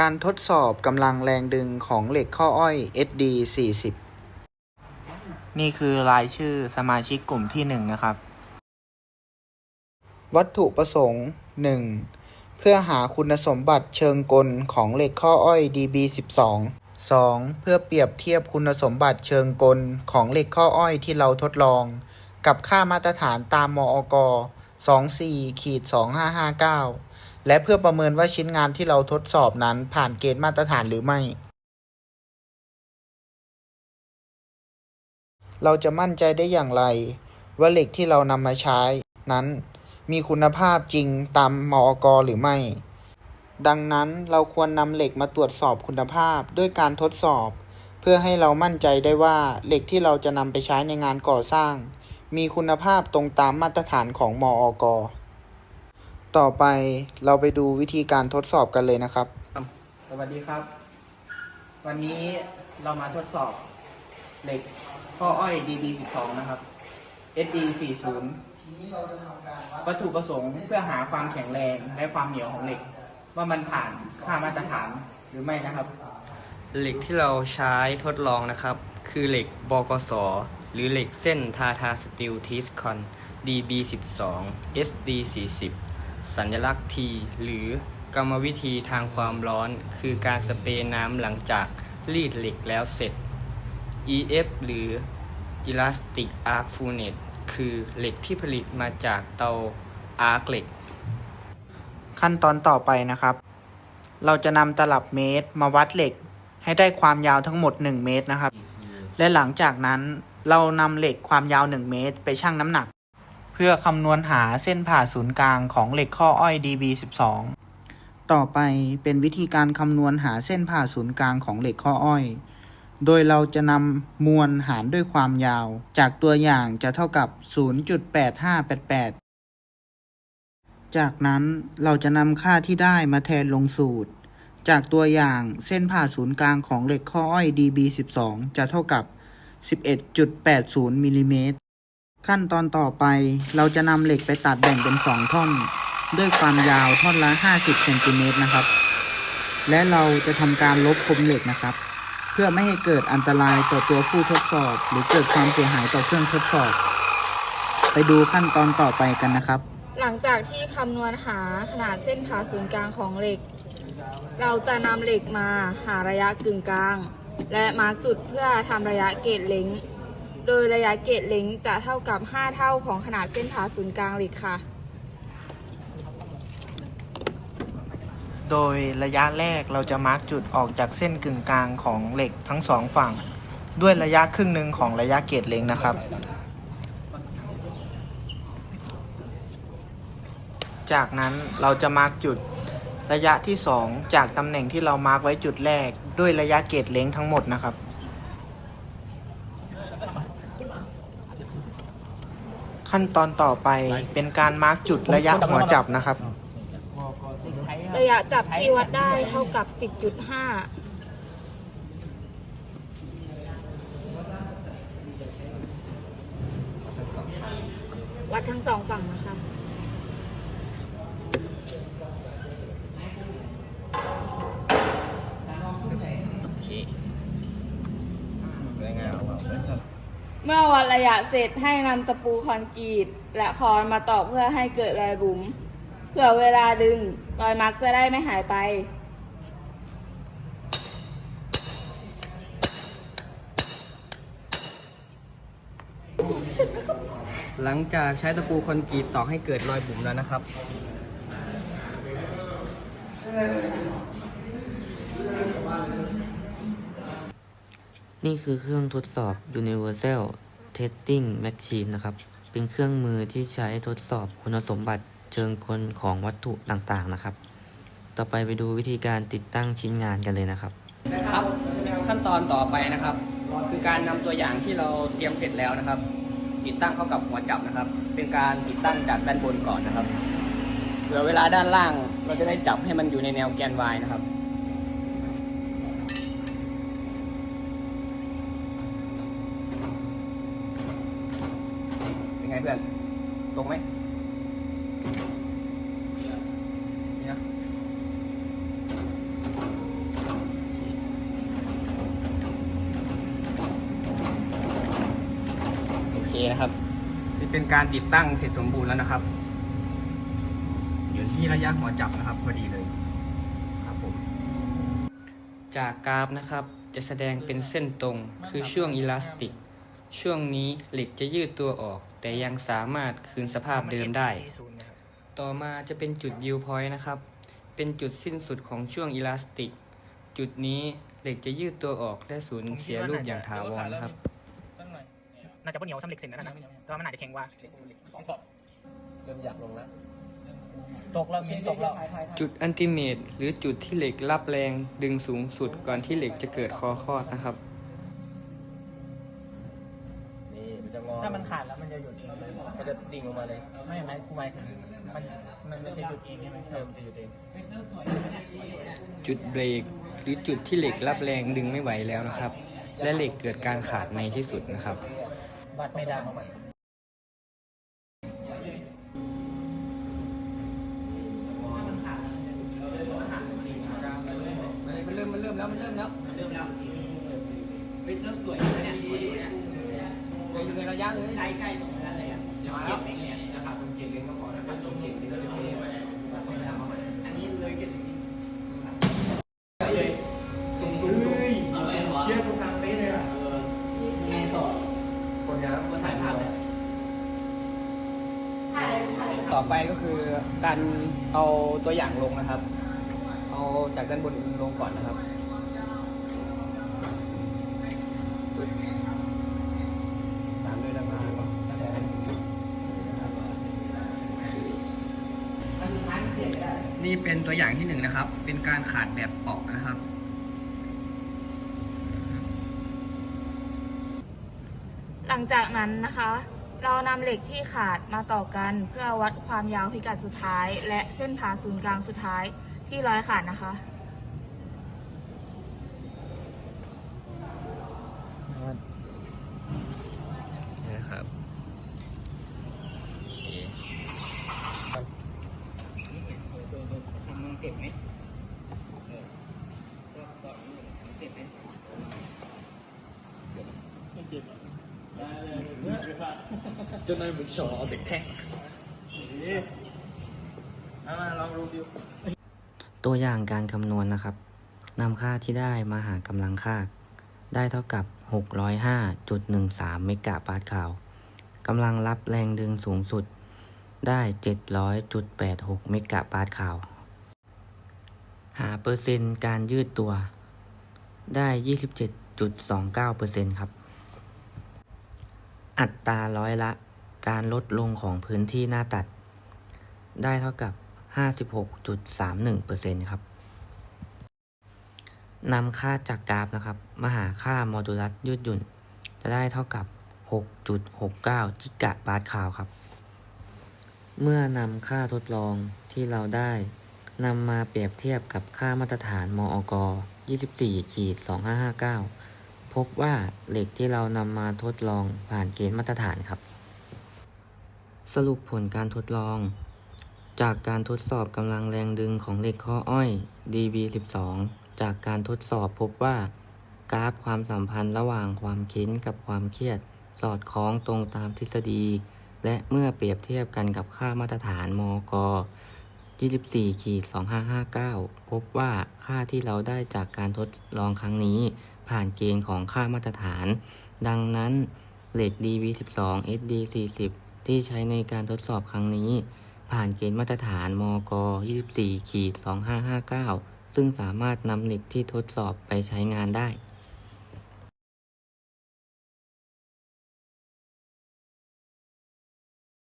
การทดสอบกำลังแรงดึงของเหล็กข้ออ้อย SD 40 นี่คือรายชื่อสมาชิกกลุ่มที่ 1 นะครับ วัตถุประสงค์ 1. เพื่อหาคุณสมบัติเชิงกลของเหล็กข้ออ้อย DB 12 2. เพื่อเปรียบเทียบคุณสมบัติเชิงกลของเหล็กข้ออ้อยที่เราทดลอง กับค่ามาตรฐานตามมอก 24ขีด2559 และเพื่อประเมินว่าชิ้นงานที่เราทดสอบนั้นผ่านเกณฑ์มาตรฐานหรือไม่ เราจะมั่นใจได้อย่างไร ว่าเหล็กที่เรานำมาใช้ นั้น มีคุณภาพจริงตามมอกหรือไม่ ดังนั้นเราควรนำเหล็กมาตรวจสอบคุณภาพด้วยการทดสอบ เพื่อให้เรามั่นใจได้ว่าเหล็กที่เราจะนำไปใช้ในงานก่อสร้าง มีคุณภาพตรงตามมาตรฐานของมอก ต่อไปเราไปดูวิธีการทดสอบกันเลยนะครับ สวัสดีครับ วันนี้เรามาทดสอบเหล็กข้ออ้อย DB 12 นะครับ SD 40 วัตถุประสงค์เพื่อหาความแข็งแรงและความเหนียวของเหล็ก ว่ามันผ่านค่ามาตรฐานหรือไม่นะครับ เหล็กที่เราใช้ทดลองนะครับ คือเหล็กบกส หรือเหล็กเส้นทาทาสตีลทีสคอน DB12 SD40 สัญลักษณ์ T หรือกรรมวิธีทางความร้อน คือการสเปรย์น้ำหลังจากรีดเหล็กแล้วเสร็จ EF หรือ Elastic Arc Furnace คือเหล็กที่ผลิตมาจากเตาอาร์คเหล็ก ขั้นตอนต่อไปนะครับ เราจะนำตลับเมตรมาวัดเหล็ก ให้ได้ความยาวทั้งหมด 1 เมตรนะครับ และหลังจากนั้นเรานำเหล็กความยาว 1 เมตร ไปชั่งน้ำหนัก เพื่อคำนวณหาเส้นผ่าศูนย์กลางของเหล็กข้ออ้อย DB12 ต่อไปเป็นวิธีการคำนวณหาเส้นผ่าศูนย์กลางของเหล็กข้ออ้อย โดยเราจะนำมวลหารด้วยความยาว จากตัวอย่างจะเท่ากับ 0.8588 จากนั้นเราจะนำค่าที่ได้มาแทนลงสูตร จากตัวอย่างเส้นผ่าศูนย์กลางของเหล็กข้ออ้อย DB12 จะเท่ากับ 11.80มิลลิเมตร ขั้นตอนต่อไปเราจะนำเหล็กไปตัดแบ่งเป็น 2 ท่อน ด้วยความยาวท่อนละ 50เซนติเมตรนะครับ และเราจะทำการลบคมเหล็กนะครับ เพื่อไม่ให้เกิดอันตรายต่อตัวผู้ทดสอบ หรือเกิดความเสียหายต่อเครื่องทดสอบ ไปดูขั้นตอนต่อไปกันนะครับ หลังจากที่คำนวณหาขนาดเส้นผ่าศูนย์กลางของเหล็ก เราจะนำเหล็กมาหาระยะกึ่งกลาง และมาร์กจุดเพื่อทำระยะเกตเล้ง โดยระยะเกตเล้งจะเท่ากับ 5 เท่าของขนาดเส้นผ่าศูนย์กลางเหล็กค่ะ โดยระยะแรกเราจะมาร์กจุดออกจากเส้นกึ่งกลางของเหล็กทั้งสองฝั่ง ด้วยระยะครึ่งหนึ่งของระยะเกตเล็งนะครับ จากนั้นเราจะมาร์กจุดระยะที่ 2 จากตำแหน่งที่เรามาร์กไว้จุดแรก ด้วยระยะเกตเล็งทั้งหมดนะครับ ขั้นตอนต่อไปเป็นการมาร์กจุดระยะหัวจับนะครับ ระยะจับที่วัดได้เท่ากับ 10.5วัดทั้งสองฝั่งนะคะ โอเคสวยงาม เมื่อวัดระยะเสร็จให้นำตะปูคอนกรีตและคอนมาตอกเพื่อให้เกิดรอยบุ๋มเผื่อเวลาดึงรอยมักจะได้ไม่หายไป หลังจากใช้ตะปูคอนกรีตตอกให้เกิดรอยบุ๋มแล้วนะครับ นี่คือเครื่องทดสอบ Universal Testing Machine นะครับ เป็นเครื่องมือที่ใช้ทดสอบคุณสมบัติเชิงกลของวัตถุต่างๆนะครับ ต่อไปไปดูวิธีการติดตั้งชิ้นงานกันเลยนะครับครับขั้นตอนต่อไปนะครับ คือการนำตัวอย่างที่เราเตรียมเสร็จแล้วนะครับ ติดตั้งเข้ากับหัวจับนะครับ เป็นการติดตั้งจากด้านบนก่อนนะครับเผื่อเวลาด้านล่างเราจะได้จับให้มันอยู่ในแนวแกน Y นะครับ เพื่อน ตรงไหมนี่ะโอเคครับ นี่เป็นการติดตั้งเสร็จสมบูรณ์แล้วนะครับ อยู่ที่ระยะหัวจับนะครับพอดีเลยครับผม จากกราฟนะครับจะแสดงเป็นเส้นตรงคือช่วงอิลาสติก ช่วงนี้เหล็กจะยืดตัวออก แต่ยังสามารถคืนสภาพเดิมได้ ต่อมาจะเป็นจุดยิวพอยต์นะครับ เป็นจุดสิ้นสุดของช่วงอิลาสติก จุดนี้เหล็กจะยืดตัวออกและสูญเสียรูปอย่างถาวรนะครับ น่าจะพวกเหนียวทำเหล็กเสร็จแล้วนะแต่ว่ามันอาจจะแข็งกว่าเริ่มอยากลงแล้วตกแล้วมีตกแล้วจุดอันติเมตหรือจุดที่เหล็กรับแรงดึงสูงสุดก่อนที่เหล็กจะเกิดคอคลอดนะครับ นี่มันจะงอ ถ้ามัน ขาดแล้วมันจะหยุดเองมันจะดิ่งลงมาเลย ไม่ไหมกูหมายถึงมันมันมันจะหยุดเองใช่ไหมเออมันจะหยุดเองจุดเบรกหรือจุดที่เหล็กรับแรงดึงไม่ไหวแล้วนะครับ และเหล็กเกิดการขาดในที่สุดนะครับ วัดไม่ได้มันเริ่มมันเริ่มแล้วมันเริ่มแล้วเริ่มแล้วเริ่มสวยเนี่ยอยู่ใน ระยะเลยใกล้ใกล้ตรงนั้นเลยอะเดี๋ยวมาแล้วนะครับตรงเก่งเลยก็พอนะครับตรงเก่งนี่เราจะเป๊ะไปไม่ทำมาใหม่อันนี้เลยเก่งเลยตรงตรงตรงเชื่อตรงกลางเป๊ะเลยอะแค่ต่อคนงานมาถ่ายภาพเลยต่อไปก็คือการเอาตัวอย่างลงนะครับ เอาจากด้านบนลงก่อนนะครับ ตามด้วยด้านล่าง นี่เป็นตัวอย่างที่หนึ่งนะครับ เป็นการขาดแบบเปาะนะครับ หลังจากนั้นนะคะ เรานำเหล็กที่ขาดมาต่อกันเพื่อวัดความยาวพิกัดสุดท้าย และเส้นผ่าศูนย์กลางสุดท้ายที่ร้อยขาดนะคะ นะครับโอเค มึงเจ็บไหม จนนายบุญชอเอเด็กแท่งมาลองดูดิตัวอย่างการคำนวณนะครับนำค่าที่ได้มาหากำลังค่า ได้เท่ากับ 605.13 เมกะปาสคาลกำลังรับแรงดึงสูงสุดได้ 700.86 เมกะปาสคาลหาเปอร์เซ็นต์การยืดตัว ได้ 27.29%ครับ อัตราร้อยละ การลดลงของพื้นที่หน้าตัด ได้เท่ากับ 56.31%ครับนำค่าจากกราฟนะครับ มาหาค่าโมดูลัสยืดหยุ่น จะได้เท่ากับ 6.69 กิกะบาทคาวครับ เมื่อนำค่าทดลองที่เราได้นำมาเปรียบเทียบกับค่ามาตรฐานมอก 24ขีด2559 พบว่าเหล็กที่เรานำมาทดลองผ่านเกณฑ์มาตรฐานครับ สรุปผลการทดลอง จากการทดสอบกำลังแรงดึงของเหล็กข้ออ้อย DB12 จากการทดสอบพบว่า กราฟความสัมพันธ์ระหว่างความเค้นกับความเครียด สอดคล้องตรงตามทฤษฎี และเมื่อเปรียบเทียบกันกับค่ามาตรฐานมก24ขีด2559 พบว่าค่าที่เราได้จากการทดลองครั้งนี้ ผ่านเกณฑ์ของค่ามาตรฐาน ดังนั้นเหล็ก DB12 SD40 ที่ใช้ในการทดสอบครั้งนี้ ผ่านเกณฑ์มาตรฐานมก 24ขีด2559 ซึ่งสามารถนำเหล็กที่ทดสอบไปใช้งานได้